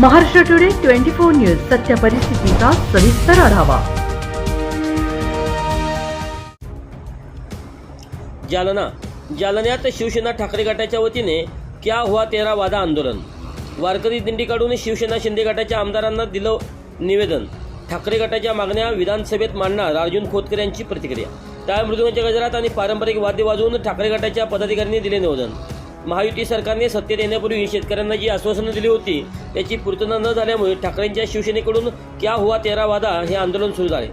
Maharashtra today twenty four news सत्य परिस्थितीचा सविस्तर आढावा. जालना जालन्यात शिवसेना ठाकरे गटाच्या वतीने क्या हुआ तेरा वादा आंदोलन? वारकरी दिंडी काढून शिवसेना शिंदे गटाच्या आमदारांना दिलं निवेदन. ठाकरे गटाच्या मागण्या विधानसभेत मांडणार अर्जुन खोतकर यांची प्रतिक्रिया. टाळ मृदुंगाच्या गजरात आणि पारंपरिक वाद्य वाजवून ठाकरे गटाच्या पदाधिकाऱ्यांनी दिले निवेदन. महायुती सरकारने सत्तेत येण्यापूर्वी शेतकऱ्यांना जी आश्वासनं दिली होती त्याची पूर्तता न झाल्यामुळे ठाकरेंच्या शिवसेनेकडून क्या हुआ तेरा वादा हे आंदोलन सुरू झाले.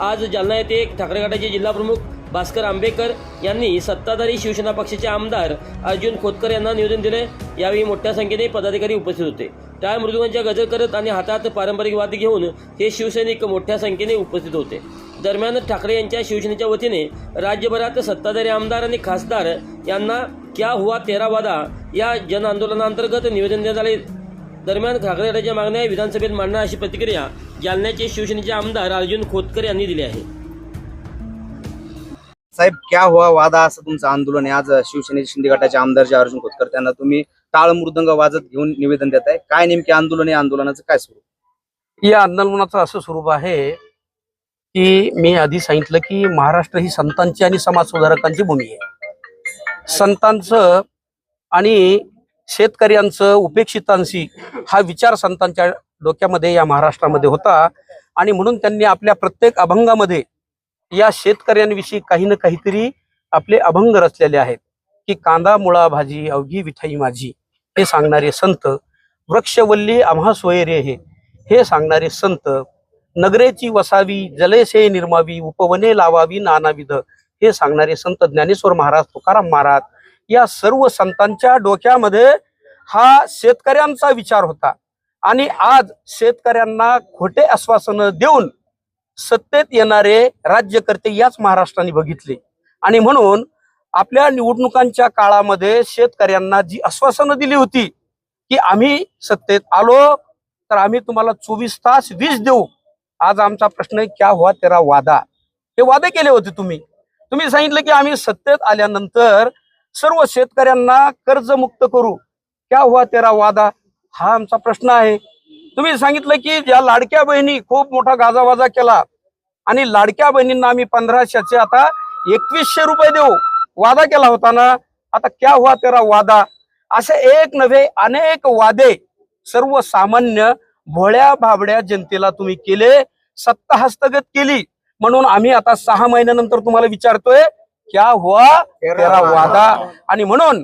आज जालना येथे ठाकरे गटाचे जिल्हाप्रमुख भास्कर आंबेकर यांनी सत्ताधारी शिवसेना पक्षाचे आमदार अर्जुन खोतकर यांना निवेदन दिले. यावेळी मोठ्या संख्येने पदाधिकारी उपस्थित होते. टाळ मृदुंगांच्या गजर करत आणि हातात पारंपरिक वाद्य घेऊन हे शिवसैनिक मोठ्या संख्येने उपस्थित होते. दरम्यान ठाकरे यांच्या शिवसेनेच्या वतीने राज्यभरात सत्ताधारी आमदार आणि खासदार यांना क्या हुआ तेरा वादा? या जन आंदोलनाअंतर्गत निवेदन देण्यात आले. दरम्यान ठाकरे गटाच्या मागण्या विधानसभेत मांडणार अशी प्रतिक्रिया जालन्याचे शिवसेनेचे आमदार अर्जुन खोतकर यांनी दिली आहे. साहेब क्या हुआ वादा असं तुमचं आंदोलन आहे? आज शिवसेनेचे शिंदे गटाचे आमदार जे अर्जुन खोतकर त्यांना तुम्ही टाळ मृदंग वाजत घेऊन निवेदन देत आहे काय नेमके आंदोलन आहे? आंदोलनाचं काय स्वरूप? या आंदोलनाचं असं स्वरूप आहे की मी आधी सांगितलं की महाराष्ट्र ही संतांची आणि समाज सुधारकांची भूमी आहे. संतांचं आणि शेतकऱ्यांचं उपेक्षितांशी हा विचार संतांच्या डोक्यामध्ये या महाराष्ट्रामध्ये होता. आणि म्हणून त्यांनी आपल्या प्रत्येक अभंगामध्ये या शेतकऱ्यांविषयी काही ना काहीतरी आपले अभंग रचलेले आहेत. की कांदा मुळा भाजी अवघी विठाई माझी हे सांगणारे संत वृक्षवल्ली आम्हा सोयरे हे हे सांगणारे संत नगरेची वसावी जलेसे निर्मावी उपवने लावावी नानाविध हे सांगणारे संत ज्ञानेश्वर महाराज तुकाराम महाराज या सर्व संतांच्या डोक्यामध्ये हा शेतकऱ्यांचा विचार होता. आणि आज शेतकऱ्यांना खोटे आश्वासनं देऊन सत्तेत येणारे राज्यकर्ते याच महाराष्ट्राने बघितले. आणि म्हणून आपल्या निवडणुकांच्या काळामध्ये शेतकऱ्यांना जी आश्वासनं दिली होती की आम्ही सत्तेत आलो तर आम्ही तुम्हाला चोवीस तास वीज देऊ. आज आमचा प्रश्न आहे क्या हुआ तेरा वादा? हे वादे केले होते तुम्ही. तुम्ही सांगितलं की आम्ही सत्तेत आल्यानंतर सर्व शेतकऱ्यांना कर्जमुक्त करू. क्या हुआ तेरा वादा? हा आमचा प्रश्न आहे. तुम्ही सांगितलं की ज्या लाडक्या बहिणी खूप मोठा गाजावाजा केला. आणि लाडक्या बहिणींना आम्ही पंधराशेचे आता एकवीसशे रुपये देऊ. वादा केला होता ना? आता क्या हुआ तेरा वादा? असे एक नव्हे अनेक वादे सर्वसामान्य भोळ्या भाबड्या जनतेला तुम्ही केले सत्ता हस्तगत केली. म्हणून आम्ही आता सहा महिन्यानंतर तुम्हाला विचारतोय क्या हुआ? तेरा वादा. आणि म्हणून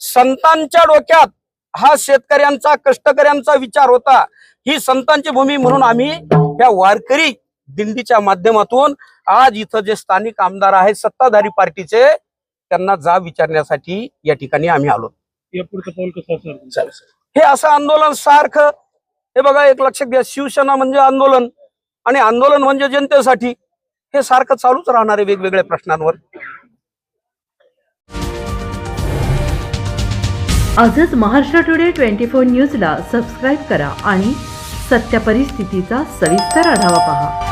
संतांच्या डोक्यात हा शेतकऱ्यांचा कष्टकऱ्यांचा विचार होता. ही संतांची भूमी म्हणून आम्ही या वारकरी दिंडीच्या माध्यमातून आज इथं जे स्थानिक आमदार आहेत सत्ताधारी पार्टीचे त्यांना जाब विचारण्यासाठी या ठिकाणी आम्ही आलो. हे असं आंदोलन सारखं हे बघा एक लक्षात घ्या शिवसेना म्हणजे आंदोलन आणि आंदोलन म्हणजे जनतेसाठी. हे सारखं चालूच राहणार आहे वेगवेगळ्या प्रश्नांवर. आजच महाराष्ट्र टुडे ट्वेंटी फोर न्यूजला सबस्क्राईब करा आणि सत्य परिस्थितीचा सविस्तर आढावा पहा.